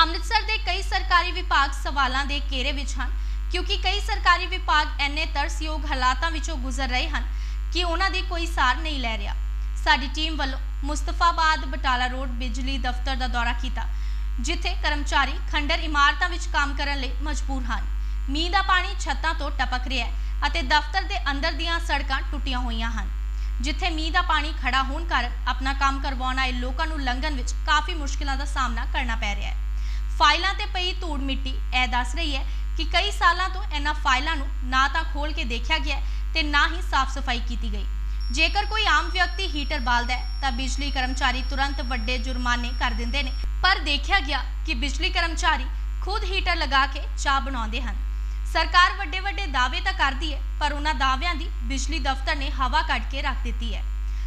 ਅੰਮ੍ਰਿਤਸਰ ਦੇ ਕਈ ਸਰਕਾਰੀ ਵਿਭਾਗ ਸਵਾਲਾਂ ਦੇ ਘੇਰੇ ਵਿੱਚ ਹਨ, ਕਿਉਂਕਿ ਕਈ ਸਰਕਾਰੀ ਵਿਭਾਗ ਐਨੇ ਤਰਸਯੋਗ ਹਾਲਾਤਾਂ ਵਿੱਚੋਂ ਗੁਜ਼ਰ ਰਹੇ ਹਨ ਕਿ ਉਹਨਾਂ ਦੀ ਕੋਈ ਸਾਰ ਨਹੀਂ ਲੈ ਰਿਹਾ। ਸਾਡੀ ਟੀਮ ਵੱਲੋਂ ਮੁਸਤਫਾਬਾਦ ਬਟਾਲਾ ਰੋਡ ਬਿਜਲੀ ਦਫ਼ਤਰ ਦਾ ਦੌਰਾ ਕੀਤਾ, ਜਿੱਥੇ ਕਰਮਚਾਰੀ ਖੰਡਰ ਇਮਾਰਤਾਂ ਵਿੱਚ ਕੰਮ ਕਰਨ ਲਈ ਮਜਬੂਰ ਹਨ। ਮੀਂਹ ਦਾ ਪਾਣੀ ਛੱਤਾਂ ਤੋਂ ਟਪਕ ਰਿਹਾ ਹੈ ਅਤੇ ਦਫ਼ਤਰ ਦੇ ਅੰਦਰ ਦੀਆਂ ਸੜਕਾਂ ਟੁੱਟੀਆਂ ਹੋਈਆਂ ਹਨ, ਜਿੱਥੇ ਮੀਂਹ ਦਾ ਪਾਣੀ ਖੜਾ ਹੋਣ ਕਾਰਨ ਆਪਣਾ ਕੰਮ ਕਰਵਾਉਣ ਆਏ ਲੋਕਾਂ ਨੂੰ ਲੰਘਣ ਵਿੱਚ ਕਾਫੀ ਮੁਸ਼ਕਲਾਂ ਦਾ ਸਾਹਮਣਾ ਕਰਨਾ ਪੈ ਰਿਹਾ ਹੈ। ਫਾਈਲਾਂ ਤੇ ਪਈ ਧੂੜ ਮਿੱਟੀ। ਇਹ ਦੱਸ ਰਹੀ ਹੈ ਕਿ ਕਈ ਸਾਲਾਂ ਤੋਂ ਇਹਨਾਂ ਫਾਈਲਾਂ ਨੂੰ ਨਾ ਤਾਂ ਖੋਲ ਕੇ ਦੇਖਿਆ ਗਿਆ ਹੈ ਤੇ ਨਾ ਹੀ ਸਾਫ਼ ਸਫ਼ਾਈ ਕੀਤੀ ਗਈ। ਜੇਕਰ ਕੋਈ ਆਮ ਵਿਅਕਤੀ ਹੀਟਰ ਬਾਲਦਾ ਹੈ, ਤਾਂ ਬਿਜਲੀ ਕਰਮਚਾਰੀ ਤੁਰੰਤ ਵੱਡੇ ਜੁਰਮਾਨੇ ਕਰ ਦਿੰਦੇ ਨੇ। ਪਰ ਦੇਖਿਆ ਗਿਆ ਕਿ ਬਿਜਲੀ ਕਰਮਚਾਰੀ ਖੁਦ ਹੀਟਰ ਲਗਾ ਕੇ ਚਾਹ ਬਣਾਉਂਦੇ ਹਨ। ਸਰਕਾਰ ਵੱਡੇ ਵੱਡੇ ਦਾਅਵੇ ਤਾਂ ਕਰਦੀ ਹੈ, ਪਰ ਉਹਨਾਂ ਦਾਅਵਿਆਂ ਦੀ ਬਿਜਲੀ ਦਫ਼ਤਰ ਨੇ ਹਵਾ ਕੱਢ ਕੇ ਰੱਖ ਦਿੱਤੀ ਹੈ।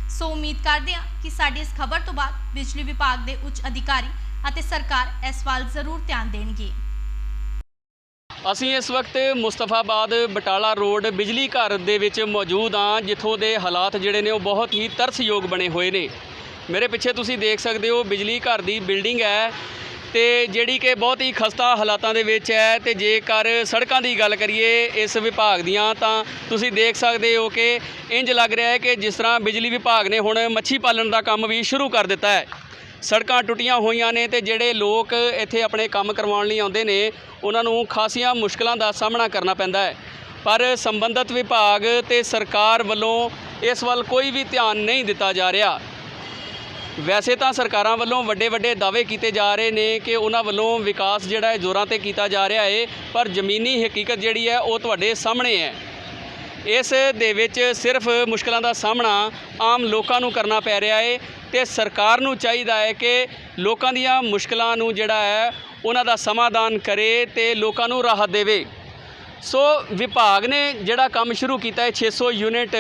ਸੋ ਉਮੀਦ ਕਰਦੇ ਹਾਂ ਕਿ ਸਾਡੀ ਇਸ ਖਬਰ ਤੋਂ ਬਾਅਦ ਬਿਜਲੀ ਵਿਭਾਗ ਦੇ ਉੱਚ ਅਧਿਕਾਰੀ ਅਤੇ ਸਰਕਾਰ ਇਸ ਵੱਲ ਜ਼ਰੂਰ ਧਿਆਨ ਦੇਣਗੇ। ਅਸੀਂ ਇਸ ਵਕਤ ਮੁਸਤਫਾਬਾਦ ਬਟਾਲਾ ਰੋਡ ਬਿਜਲੀ ਘਰ ਦੇ ਵਿੱਚ ਮੌਜੂਦ ਹਾਂ, ਜਿੱਥੋਂ ਦੇ ਹਾਲਾਤ ਜਿਹੜੇ ਨੇ ਉਹ ਬਹੁਤ ਹੀ ਤਰਸਯੋਗ ਬਣੇ ਹੋਏ ਨੇ। ਮੇਰੇ ਪਿੱਛੇ ਤੁਸੀਂ ਦੇਖ ਸਕਦੇ ਹੋ, ਬਿਜਲੀ ਘਰ ਦੀ ਬਿਲਡਿੰਗ ਹੈ ਤੇ ਜਿਹੜੀ ਕਿ ਬਹੁਤ ਹੀ ਖਸਤਾ ਹਾਲਾਤਾਂ ਦੇ ਵਿੱਚ ਹੈ ਤੇ ਜੇਕਰ ਸੜਕਾਂ ਦੀ ਗੱਲ ਕਰੀਏ ਇਸ ਵਿਭਾਗ ਦੀਆਂ, ਤਾਂ ਤੁਸੀਂ ਦੇਖ ਸਕਦੇ ਹੋ ਕਿ ਇੰਜ ਲੱਗ ਰਿਹਾ ਹੈ ਕਿ ਜਿਸ ਤਰ੍ਹਾਂ ਬਿਜਲੀ ਵਿਭਾਗ ਨੇ ਹੁਣ ਮੱਛੀ ਪਾਲਣ ਦਾ ਕੰਮ ਵੀ ਸ਼ੁਰੂ ਕਰ ਦਿੱਤਾ ਹੈ। ਸੜਕਾਂ ਟੁੱਟੀਆਂ ਹੋਈਆਂ ਨੇ ਤੇ ਜਿਹੜੇ ਲੋਕ ਇੱਥੇ ਆਪਣੇ ਕੰਮ ਕਰਵਾਉਣ ਲਈ ਆਉਂਦੇ ਨੇ, ਉਹਨਾਂ ਨੂੰ ਖਾਸੀਆਂ ਮੁਸ਼ਕਲਾਂ ਦਾ ਸਾਹਮਣਾ ਕਰਨਾ ਪੈਂਦਾ ਹੈ। ਪਰ ਸੰਬੰਧਿਤ ਵਿਭਾਗ ਤੇ ਸਰਕਾਰ ਵੱਲੋਂ ਇਸ ਵੱਲ ਕੋਈ ਵੀ ਧਿਆਨ ਨਹੀਂ ਦਿੱਤਾ ਜਾ ਰਿਹਾ। ਵੈਸੇ ਤਾਂ ਸਰਕਾਰਾਂ ਵੱਲੋਂ ਵੱਡੇ ਵੱਡੇ ਦਾਅਵੇ ਕੀਤੇ ਜਾ ਰਹੇ ਨੇ ਕਿ ਉਹਨਾਂ ਵੱਲੋਂ ਵਿਕਾਸ ਜਿਹੜਾ ਹੈ ਜ਼ੋਰਾਂ ਤੇ ਕੀਤਾ ਜਾ ਰਿਹਾ ਹੈ ਪਰ ਜ਼ਮੀਨੀ ਹਕੀਕਤ ਜਿਹੜੀ ਹੈ ਉਹ ਤੁਹਾਡੇ ਸਾਹਮਣੇ ਹੈ। ਇਸ ਦੇ ਵਿੱਚ ਸਿਰਫ ਮੁਸ਼ਕਲਾਂ ਦਾ ਸਾਹਮਣਾ ਆਮ ਲੋਕਾਂ ਨੂੰ ਕਰਨਾ ਪੈ ਰਿਹਾ ਹੈ ਤੇ ਸਰਕਾਰ ਨੂੰ ਚਾਹੀਦਾ ਹੈ ਕਿ ਲੋਕਾਂ ਦੀਆਂ ਮੁਸ਼ਕਲਾਂ ਨੂੰ ਜਿਹੜਾ ਹੈ, ਉਹਨਾਂ ਦਾ ਸਮਾਧਾਨ ਕਰੇ ਤੇ ਲੋਕਾਂ ਨੂੰ ਰਾਹਤ ਦੇਵੇ। ਸੋ ਵਿਭਾਗ ਨੇ ਜਿਹੜਾ ਕੰਮ ਸ਼ੁਰੂ ਕੀਤਾ ਹੈ 600 ਯੂਨਿਟ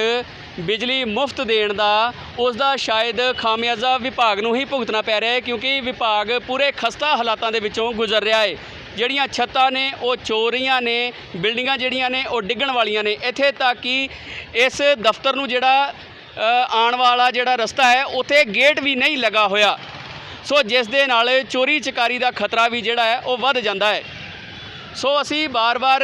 ਬਿਜਲੀ ਮੁਫਤ ਦੇਣ ਦਾ, ਉਸ ਦਾ ਸ਼ਾਇਦ ਖਾਮਿਆਜ਼ਾ ਵਿਭਾਗ ਨੂੰ ਹੀ ਭੁਗਤਣਾ ਪੈ ਰਿਹਾ ਹੈ ਕਿਉਂਕਿ ਵਿਭਾਗ ਪੂਰੇ ਖਸਤਾ ਹਾਲਾਤਾਂ ਦੇ ਵਿੱਚੋਂ ਗੁਜ਼ਰ ਰਿਹਾ ਹੈ ਜਿਹੜੀਆਂ ਛੱਤਾਂ ਨੇ, ਉਹ ਚੋਰੀਆਂ ਨੇ, ਬਿਲਡਿੰਗਾਂ ਜਿਹੜੀਆਂ ਨੇ, ਉਹ ਡਿੱਗਣ ਵਾਲੀਆਂ ਨੇ। ਇੱਥੇ ਤੱਕ ਕਿ ਇਸ ਦਫ਼ਤਰ ਨੂੰ ਜਿਹੜਾ ਆਉਣ ਵਾਲਾ ਜਿਹੜਾ ਰਸਤਾ ਹੈ, ਉੱਥੇ ਗੇਟ ਵੀ ਨਹੀਂ ਲੱਗਾ ਹੋਇਆ। ਸੋ ਜਿਸ ਦੇ ਨਾਲ ਚੋਰੀ ਚਕਾਰੀ ਦਾ ਖਤਰਾ ਵੀ ਜਿਹੜਾ ਹੈ, ਉਹ ਵੱਧ ਜਾਂਦਾ ਹੈ। ਸੋ ਅਸੀਂ ਬਾਰ-ਬਾਰ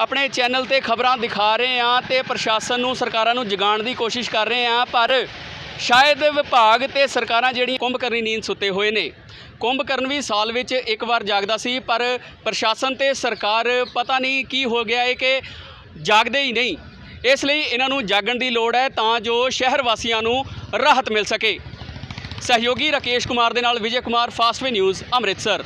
ਆਪਣੇ ਚੈਨਲ ਤੇ ਖਬਰਾਂ ਦਿਖਾ ਰਹੇ ਹਾਂ ਤੇ ਪ੍ਰਸ਼ਾਸਨ ਨੂੰ, ਸਰਕਾਰਾਂ ਨੂੰ ਜਗਾਉਣ ਦੀ ਕੋਸ਼ਿਸ਼ ਕਰ ਰਹੇ ਹਾਂ, ਪਰ ਸ਼ਾਇਦ ਵਿਭਾਗ ਤੇ ਸਰਕਾਰਾਂ ਜਿਹੜੀਆਂ ਕੁੰਭਕਰਨੀ ਨੀਂਦ ਸੁੱਤੇ ਹੋਏ ਨੇ। ਕੁੰਭਕਰਨ ਵੀ ਸਾਲ ਵਿੱਚ ਇੱਕ ਵਾਰ ਜਾਗਦਾ ਸੀ, ਪਰ ਪ੍ਰਸ਼ਾਸਨ ਤੇ ਸਰਕਾਰ ਪਤਾ ਨਹੀਂ ਕੀ ਹੋ ਗਿਆ ਹੈ ਕਿ ਜਾਗਦੇ ਹੀ ਨਹੀਂ। ਇਸ ਲਈ ਇਹਨਾਂ ਨੂੰ ਜਾਗਣ ਦੀ ਲੋੜ ਹੈ ਤਾਂ ਜੋ ਸ਼ਹਿਰ ਵਾਸੀਆਂ ਨੂੰ ਰਾਹਤ ਮਿਲ ਸਕੇ। ਸਹਿਯੋਗੀ ਰਾਕੇਸ਼ ਕੁਮਾਰ ਦੇ ਨਾਲ ਵਿਜੇ ਕੁਮਾਰ, ਫਾਸਟਵੇ ਨਿਊਜ਼, ਅੰਮ੍ਰਿਤਸਰ।